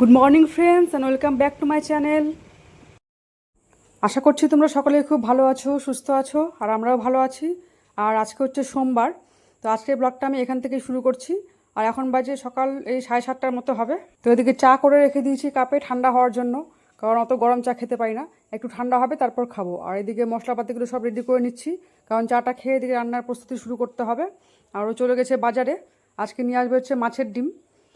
Good morning friends and welcome back to my channel আশা করছি তোমরা সকলে খুব ভালো আছো, সুস্থ আছো, আর আমরাও ভালো আছি। আর আজকে হচ্ছে সোমবার, তো আজকের ব্লগটা আমি এখান থেকে শুরু করছি। আর এখন বাজে সকাল, এই সাড়ে সাতটার মতো হবে। তো এদিকে চা করে রেখে দিয়েছি কাপে ঠান্ডা হওয়ার জন্য, কারণ অত গরম চা খেতে পারি না। একটু ঠান্ডা হবে, তারপর খাব। আর এদিকে মশলাপাতিগুলো সব রেডি করে নিচ্ছি, কারণ চাটা খেয়ে এদিকে রান্নার প্রস্তুতি শুরু করতে হবে। আরও চলে গেছে বাজারে। আজকে নিয়ে আসবে হচ্ছে মাছের ডিম।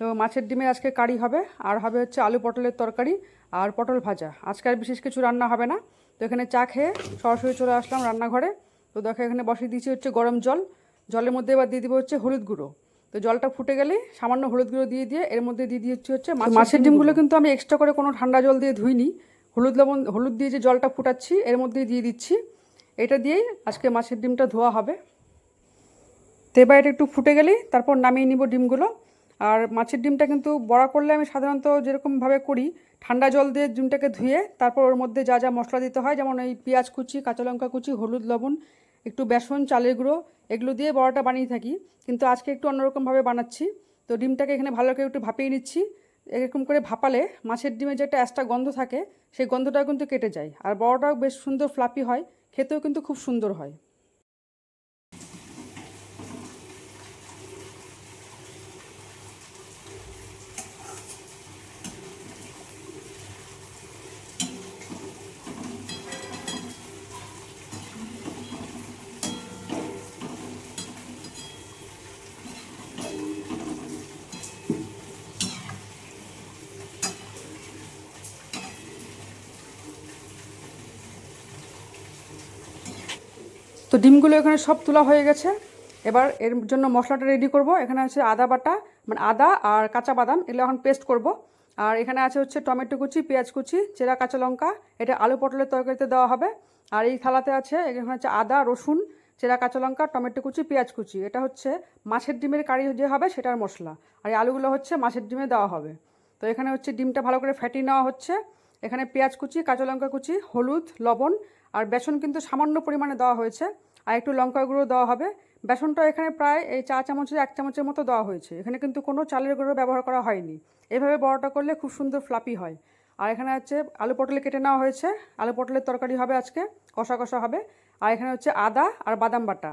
তো মাছের ডিমের আজকে কারি হবে আর হবে হচ্ছে আলু পটলের তরকারি আর পটল ভাজা। আজকে আর বিশেষ কিছু রান্না হবে না। তো এখানে চা খেয়ে সরাসরি চলে আসলাম রান্নাঘরে। তো দেখো এখানে বসিয়ে দিয়েছি হচ্ছে গরম জল। জলের মধ্যে এবার দিয়ে দিব হচ্ছে হলুদ গুঁড়ো। তো জলটা ফুটে গেলে সামান্য হলুদ গুঁড়ো দিয়ে দিয়ে এর মধ্যে দিয়ে দিচ্ছি হচ্ছে মাছ- মাছের ডিমগুলো কিন্তু আমি এক্সট্রা করে কোনো ঠান্ডা জল দিয়ে ধুইনি। হলুদ লবণ হলুদ দিয়ে যে জলটা ফুটাচ্ছি এর মধ্যেই দিয়ে দিচ্ছি। এটা দিয়েই আজকে মাছের ডিমটা ধোয়া হবে। তো এবার এটা একটু ফুটে গেলেই তারপর নামিয়ে নিব ডিমগুলো। আর মাছের ডিমটা কিন্তু বড়া করলে আমি সাধারণত যেরকমভাবে করি, ঠান্ডা জল দিয়ে ডিমটাকে ধুয়ে তারপর ওর মধ্যে যা যা মশলা দিতে হয়, যেমন এই পেঁয়াজ কুচি, কাঁচা লঙ্কা কুচি, হলুদ, লবণ, একটু বেসন, চালের গুঁড়ো, এগুলো দিয়ে বড়াটা বানিয়ে থাকি। কিন্তু আজকে একটু অন্যরকমভাবে বানাচ্ছি। তো ডিমটাকে এখানে ভালো করে একটু ভাপিয়ে নিচ্ছি। এরকম করে ভাপালে মাছের ডিমে যে একটা অ্যাস্টা গন্ধ থাকে, সেই গন্ধটাও কিন্তু কেটে যায়। আর বড়টাও বেশ সুন্দর ফ্লাপি হয়, খেতেও কিন্তু খুব সুন্দর হয়। তো ডিমগুলো এখানে সব তোলা হয়ে গেছে। এবার এর জন্য মশলাটা রেডি করব। এখানে আছে আদা বাটা মানে আদা আর কাঁচা বাদাম, এগুলো এখন পেস্ট করব। আর এখানে আছে হচ্ছে টমেটো কুচি, পেঁয়াজ কুচি, চেরা কাঁচা লঙ্কা, এটা আলু পটলের তরকারিতে দেওয়া হবে। আর এই থালাতে আছে, এখানে হচ্ছে আদা, রসুন, চেরা কাঁচা লঙ্কা, টমেটো কুচি, পেঁয়াজ কুচি। এটা হচ্ছে মাছের ডিমের কারি যে হবে সেটার মশলা। আর এই আলুগুলো হচ্ছে মাছের ডিমে দেওয়া হবে। তো এখানে হচ্ছে ডিমটা ভালো করে ফ্যাটি নেওয়া হচ্ছে। এখানে পেঁয়াজ কুচি, কাঁচা লঙ্কা কুচি, হলুদ, লবণ আর বেসন কিন্তু সামান্য পরিমাণে দেওয়া হয়েছে। আর একটু লঙ্কা গুঁড়ো দেওয়া হবে। বেসনটা এখানে প্রায় এই চা চামচের এক চামচের মতো দেওয়া হয়েছে। এখানে কিন্তু কোনো চালের গুঁড়ো ব্যবহার করা হয়নি। এভাবে বড়টা করলে খুব সুন্দর ফ্লাপি হয়। আর এখানে হচ্ছে আলু পটলে কেটে নেওয়া হয়েছে। আলু পটলের তরকারি হবে আজকে, কষা কষা হবে। আর এখানে হচ্ছে আদা আর বাদাম বাটা।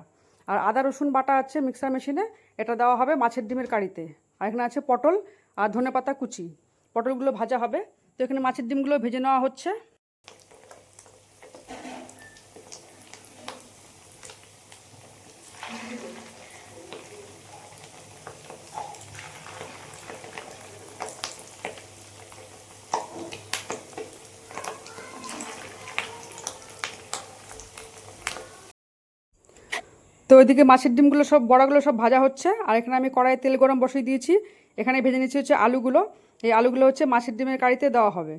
আর আদা, রসুন বাটা আছে মিক্সার মেশিনে। এটা দেওয়া হবে মাছের ডিমের কারিতে। আর এখানে আছে পটল আর ধনে পাতা কুচি। পটলগুলো ভাজা হবে। তো এখানে মাছের ডিমগুলো ভেজে নেওয়া হচ্ছে। ওইদিকে মাছের ডিমগুলো সব, বড়াগুলো সব ভাজা হচ্ছে। আর এখানে আমি কড়াইয়ে তেল গরম বসিয়ে দিয়েছি। এখানে ভেজে নিচ্ছি হচ্ছে আলুগুলো। এই আলুগুলো হচ্ছে মাছের ডিমের কারিতে দেওয়া হবে।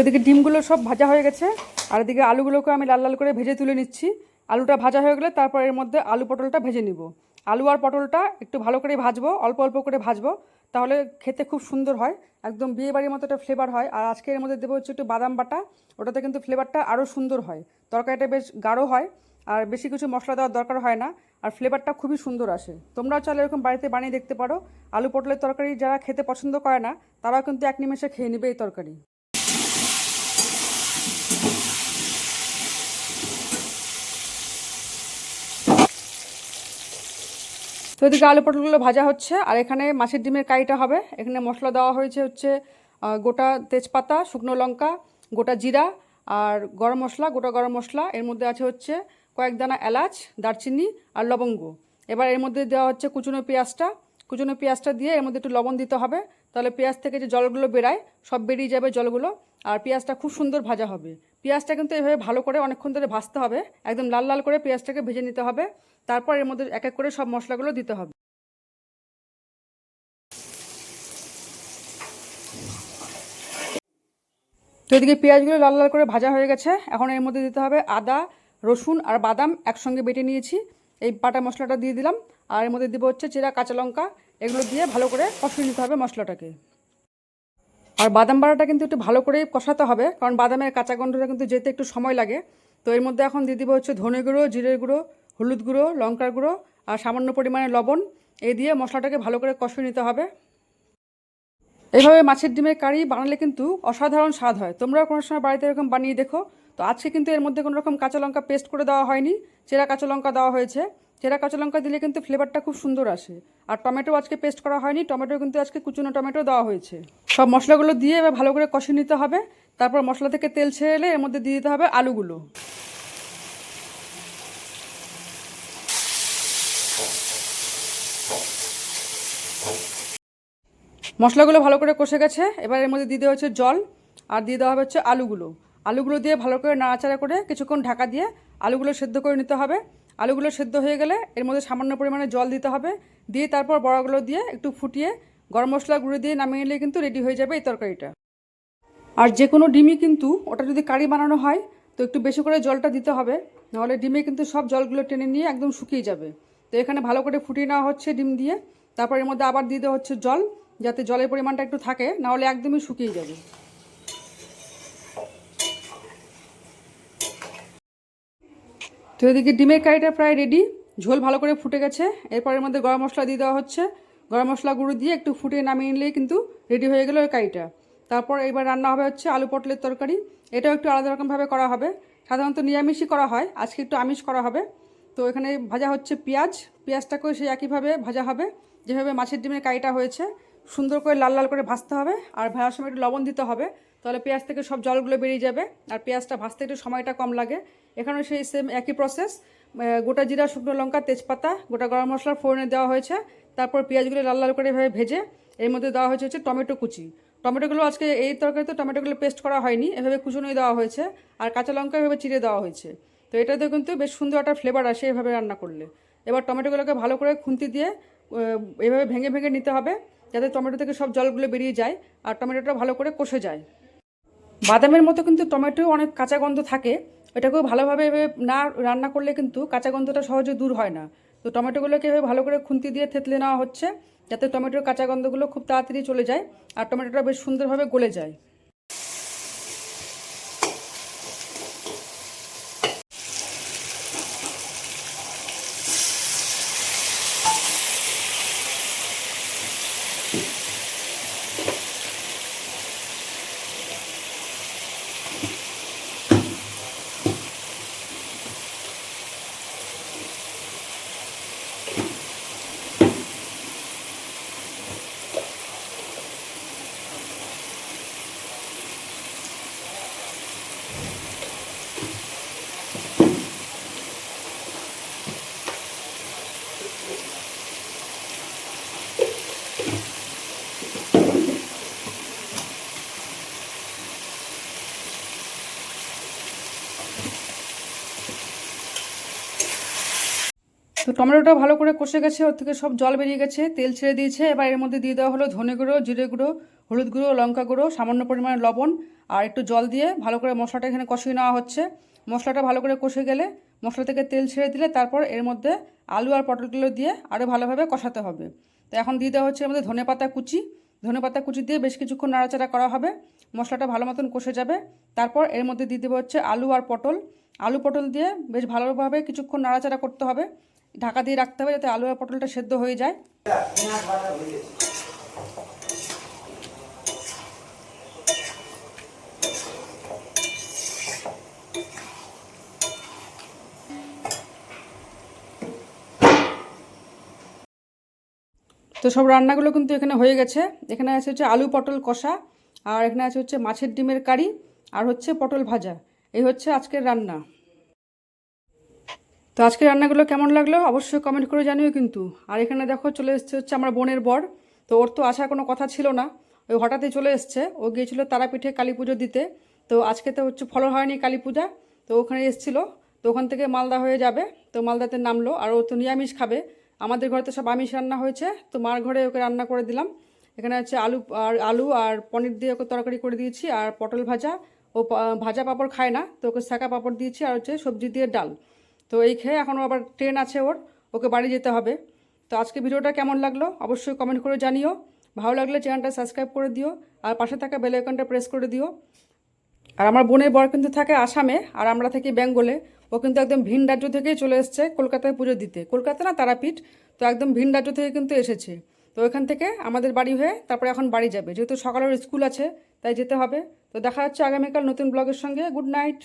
এদিকে ডিমগুলো সব ভাজা হয়ে গেছে, আর এদিকে আলুগুলোকে আমি লাল লাল করে ভেজে তুলে নিচ্ছি। আলুটা ভাজা হয়ে গেলে তারপর এর মধ্যে আলু পটলটা ভেজে নিব। আলু আর পটলটা একটু ভালো করে ভাজবো, অল্প অল্প করে ভাজবো, তাহলে খেতে খুব সুন্দর হয়, একদম বিয়ে বাড়ির মতো একটা ফ্লেভার হয়। আর আজকে এর মধ্যে দেবো হচ্ছে একটু বাদাম বাটা, ওটাতে কিন্তু ফ্লেভারটা আরও সুন্দর হয়। তরকারিটা বেশ গাঢ় হয়, আর বেশি কিছু মশলা দেওয়ার দরকার হয় না, আর ফ্লেভারটা খুবই সুন্দর আসে। তোমরাও চাইলে এরকম বাড়িতে বানিয়ে দেখতে পারো। আলু পটলের তরকারি যারা খেতে পছন্দ করে না, তারাও কিন্তু এক নিমেষে খেয়ে নেবে এই তরকারি। তো এদিকে আলু পটলগুলো ভাজা হচ্ছে, আর এখানে মাছের ডিমের কারিটা হবে। এখানে মশলা দেওয়া হয়েছে হচ্ছে গোটা তেজপাতা, শুকনো লঙ্কা, গোটা জিরা, আর গরম মশলা, গোটা গরম মশলা। এর মধ্যে আছে হচ্ছে কয়েক দানা এলাচ, দারচিনি আর লবঙ্গ। এবার এর মধ্যে দেওয়া হচ্ছে কুচুনো পেঁয়াজটা। কুচুনো পেঁয়াজটা দিয়ে এর মধ্যে একটু লবণ দিতে হবে। তাহলে পেঁয়াজ থেকে যে জলগুলো বেরায়, সব বেরিয়ে যাবে জলগুলো। আর পেঁয়াজটা খুব সুন্দর ভাজা হবে। পেঁয়াজটা কিন্তু এভাবে ভালো করে অনেকক্ষণ ধরে ভাজতে হবে। একদম লাল লাল করে পেঁয়াজটাকে ভেজে নিতে হবে। তারপর এর মধ্যে এক এক করে সব মশলাগুলো দিতে হবে। তো এদিকে পেঁয়াজগুলো লাল লাল করে ভাজা হয়ে গেছে। এখন এর মধ্যে দিতে হবে আদা, রসুন আর বাদাম একসঙ্গে বেটে নিয়েছি। এই বাটা মশলাটা দিয়ে দিলাম। আর এর মধ্যে দিব হচ্ছে চেরা কাঁচা লঙ্কা। এগুলো দিয়ে ভালো করে কষিয়ে নিতে হবে মশলাটাকে। আর বাদাম বাড়াটা কিন্তু একটু ভালো করে কষাতে হবে, কারণ বাদামের কাঁচা গন্ধটা কিন্তু যেতে একটু সময় লাগে। তো এর মধ্যে এখন দিয়ে দিব হচ্ছে ধনে গুঁড়ো, জিরের গুঁড়ো, হলুদ গুঁড়ো, লঙ্কার গুঁড়ো আর সামান্য পরিমাণে লবণ। এই দিয়ে মশলাটাকে ভালো করে কষিয়ে নিতে হবে। এইভাবে মাছের ডিমের কারি বানালে কিন্তু অসাধারণ স্বাদ হয়। তোমরাও কোনো সময় বাড়িতে এরকম বানিয়ে দেখো। তো আজকে কিন্তু এর মধ্যে কোনো রকম কাঁচা লঙ্কা পেস্ট করে দেওয়া হয়নি। চেরা কাঁচা লঙ্কা দেওয়া হয়েছে। চেরা কাঁচা লঙ্কা দিলে কিন্তু ফ্লেভারটা খুব সুন্দর আসে। আর টমেটো আজকে পেস্ট করা হয়নি, টমেটো কিন্তু আজকে কুচুনো টমেটো দেওয়া হয়েছে। সব মশলাগুলো দিয়ে এবার ভালো করে কষিয়ে নিতে হবে। তারপর মশলা থেকে তেল ছেড়ে এলে এর মধ্যে দিয়ে দিতে হবে আলুগুলো। মশলাগুলো ভালো করে কষে গেছে, এবার এর মধ্যে দিয়ে দেওয়া হচ্ছে জল, আর দিয়ে দেওয়া হবে হচ্ছে আলুগুলো। আলুগুলো দিয়ে ভালো করে নাড়াচাড়া করে কিছুক্ষণ ঢাকা দিয়ে আলুগুলো সেদ্ধ করে নিতে হবে। আলুগুলো সেদ্ধ হয়ে গেলে এর মধ্যে সামান্য পরিমাণে জল দিতে হবে। দিয়ে তারপর বড়াগুলো দিয়ে একটু ফুটিয়ে গরম মশলা গুঁড়ো দিয়ে নামিয়ে নিলে কিন্তু রেডি হয়ে যাবে এই তরকারিটা। আর যে কোনো ডিমই কিন্তু ওটা যদি কারি বানানো হয়, তো একটু বেশি করে জলটা দিতে হবে। নাহলে ডিমে কিন্তু সব জলগুলো টেনে নিয়ে একদম শুকিয়ে যাবে। তো এখানে ভালো করে ফুটিয়ে নেওয়া হচ্ছে ডিম দিয়ে। তারপর এর মধ্যে আবার দেওয়া হচ্ছে জল, যাতে জলের পরিমাণটা একটু থাকে, নাহলে একদমই শুকিয়ে যাবে। তো এদিকে ডিমের কারিটা প্রায় রেডি ঝোল ভালো করে ফুটে গেছে। এরপর এর মধ্যে গরম মশলা দিয়ে দেওয়া হচ্ছে। গরম মশলা গুঁড়ো দিয়ে একটু ফুটিয়ে নামিয়ে নিলেই কিন্তু রেডি হয়ে গেল ওই কারিটা। তারপর এবার রান্না হবে হচ্ছে আলু পটলের তরকারি। এটাও একটু আলাদা রকমভাবে করা হবে। সাধারণত নিরামিষই করা হয়, আজকে একটু আমিষ করা হবে। তো এখানে ভাজা হচ্ছে পেঁয়াজ। পেঁয়াজটাকেও সেই একইভাবে ভাজা হবে, যেভাবে মাছের ডিমের কারিটা হয়েছে। সুন্দর করে লাল লাল করে ভাজতে হবে আর ভাজার সময় একটু লবণ দিতে হবে। তাহলে পেঁয়াজ থেকে সব জলগুলো বেরিয়ে যাবে। আর পেঁয়াজটা ভাজতে একটু সময়টা কম লাগে। এখানেও সেই সেম একই প্রসেস গোটা জিরা, শুকনো লঙ্কা, তেজপাতা, গোটা গরম মশলা ফোড়নে দেওয়া হয়েছে। তারপর পেঁয়াজগুলো লাল লাল করে এভাবে ভেজে এর মধ্যে দেওয়া হয়েছে হচ্ছে টমেটো কুচি। টমেটোগুলো আজকে এই তরকারিতে টমেটোগুলো পেস্ট করা হয়নি, এভাবে কুচুনোই দেওয়া হয়েছে আর কাঁচা লঙ্কা এভাবে চিড়ে দেওয়া হয়েছে। তো এটাতে কিন্তু বেশ সুন্দর একটা ফ্লেভার আসে এভাবে রান্না করলে। এবার টমেটোগুলোকে ভালো করে খুন্তি দিয়ে এভাবে ভেঙে ভেঙে নিতে হবে যাতে টমেটো থেকে সব জলগুলো বেরিয়ে যায় আর টমেটোটা ভালো করে কষে যায়। বাদামের মতো কিন্তু টমেটো অনেক কাঁচা গন্ধ থাকে এটাকেও ভালোভাবে না রান্না করলে কিন্তু কাঁচা গন্ধটা সহজে দূর হয় না। তো টমেটোগুলোকে এভাবে ভালো করে খুন্তি দিয়ে থেতলে নেওয়া হচ্ছে, যাতে টমেটোর কাঁচা গন্ধগুলো খুব তাড়াতাড়ি চলে যায় আর টমেটোটা বেশ সুন্দরভাবে গলে যায়। তো টমেটোটা ভালো করে কষে গেছে, ওর থেকে সব জল বেরিয়ে গেছে, তেল ছেড়ে দিয়েছে। এবার এর মধ্যে দিয়ে দেওয়া হলো ধনে গুঁড়ো, জিরে গুঁড়ো, হলুদ গুঁড়ো, লঙ্কা গুঁড়ো, সামান্য পরিমাণে লবণ আর একটু জল দিয়ে ভালো করে মশলাটা এখানে কষিয়ে নেওয়া হচ্ছে। মশলাটা ভালো করে কষে গেলে মশলা থেকে তেল ছেড়ে দিলে তারপর এর মধ্যে আলু আর পটলগুলো দিয়ে আরও ভালোভাবে কষাতে হবে। তো এখন দিয়ে দেওয়া হচ্ছে এর মধ্যে ধনে পাতা কুচি। ধনে পাতা কুচি দিয়ে বেশ কিছুক্ষণ নাড়াচাড়া করা হবে। মশলাটা ভালো মতন কষে যাবে। তারপর এর মধ্যে দিয়ে দেবো হচ্ছে আলু আর পটল। আলু পটল দিয়ে বেশ ভালোভাবে কিছুক্ষণ নাড়াচাড়া করতে হবে। ঢাকা দিয়ে রাখতে হবে যাতে আলু আর পটলটা সেদ্ধ হয়ে যায়। তো সব রান্নাগুলো কিন্তু এখানে হয়ে গেছে। এখানে আছে হচ্ছে আলু পটল কষা, আর এখানে আছে হচ্ছে মাছের ডিমের কারি, আর হচ্ছে পটল ভাজা। এই হচ্ছে আজকের রান্না। তো আজকে রান্নাগুলো কেমন লাগল? অবশ্যই কমেন্ট করে জানিও কিন্তু। আর এখানে দেখো চলে এসছে হচ্ছে আমার বোনের বর। তো ওর তো আসার কোনো কথা ছিল না। ওই হঠাৎই চলে এসছে। ও গিয়েছিল তারাপীঠে কালী পুজো দিতে। তো আজকে তো হচ্ছে ফলো হয়নি কালী পূজা। তো ওখানে এসছিল। তো ওখান থেকে মালদা হয়ে যাবে। তো মালদাতে নামলো। আর ও তো নিরামিষ খাবে। আমাদের ঘরে তো সব আমিষ রান্না হয়েছে। তো মার ঘরে ওকে রান্না করে দিলাম। এখানে হচ্ছে আলু আর আলু আর পনির দিয়ে ওকে তরকারি করে দিয়েছি। আর পটল ভাজা। ও ভাজা পাঁপড় খায় না। তো ওকে শাঁকা পাঁপড় দিয়েছি। আর হচ্ছে সবজি দিয়ে ডাল। তো এই খেয়ে এখনও আবার ট্রেন আছে ওর, ওকে বাড়ি যেতে হবে। তো আজকে ভিডিওটা কেমন লাগল অবশ্যই কমেন্ট করে জানিও। ভালো লাগলে চ্যানেলটা সাবস্ক্রাইব করে দিও, আর পাশে থাকা বেল আইকনটা প্রেস করে দিও। আর আমার বোনের বর কিন্তু থাকে আসামে, আর আমরা থাকি বেঙ্গলে। ও কিন্তু একদম ভিন রাজ্য থেকেই চলে এসছে কলকাতায় পুজো দিতে। কলকাতা না তারাপীঠ, তো একদম ভিন রাজ্য থেকে কিন্তু এসেছে। তো ওইখান থেকে আমাদের বাড়ি হয়ে তারপরে এখন বাড়ি যাবে। যেহেতু সকালের স্কুল আছে, তাই যেতে হবে। তো দেখা হচ্ছে আগামীকাল নতুন ব্লগের সঙ্গে। Good night